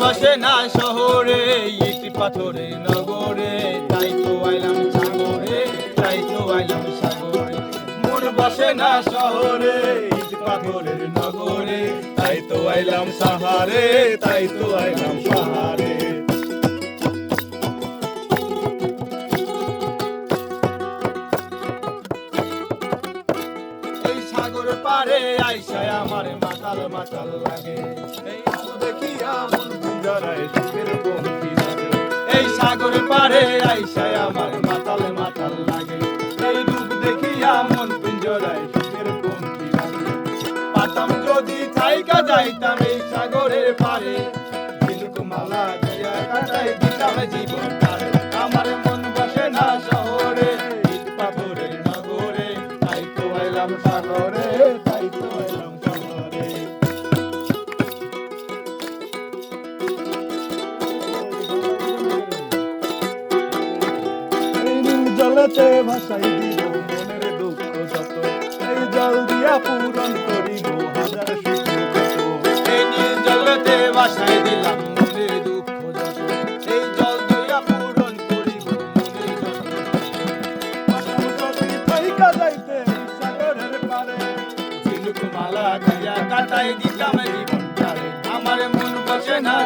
বসে না শহরে, ইট পাথরে নগরে, তাই তো আইলাম সাগরে, তাই তো আইলাম সাগরে। মন বসে না শহরে, ইট পাথরের নগরে, তাই তো আইলাম সাহারে, তাই তো আইলাম সাগর পারে আইসায় আমার মাতাল মাতাল লাগে। এই দেখিয়া মন সাগর পারে আইসায় আমার মাতাল মাতাল লাগে। এই রূপ দেখিয়া মন পিঞ্জরায় সুখের বন্ধি লাগে। পাতাম যদি থাইকা যাইতাম এই সাগরের পারে। ঝিনুক মালা দিয়া কাটাই দিতাম মন বসে না শহরে পাথরের নগরে নীল ভাসাই দিব, মনের দুঃখ যত। এই জল দিয়া পূরণ করিব, হাজার সুখ কত এই নীল জলতে বাসায় দিলাম, মনের দুঃখ যত। এই জল দিয়া পূরণ করিব, মনের যত। যদি থাইকা যাইতে, সাগরের পারে। ঝিনুক মালা দিয়া কাটাই দিতাম জীবন আমার মন বসে না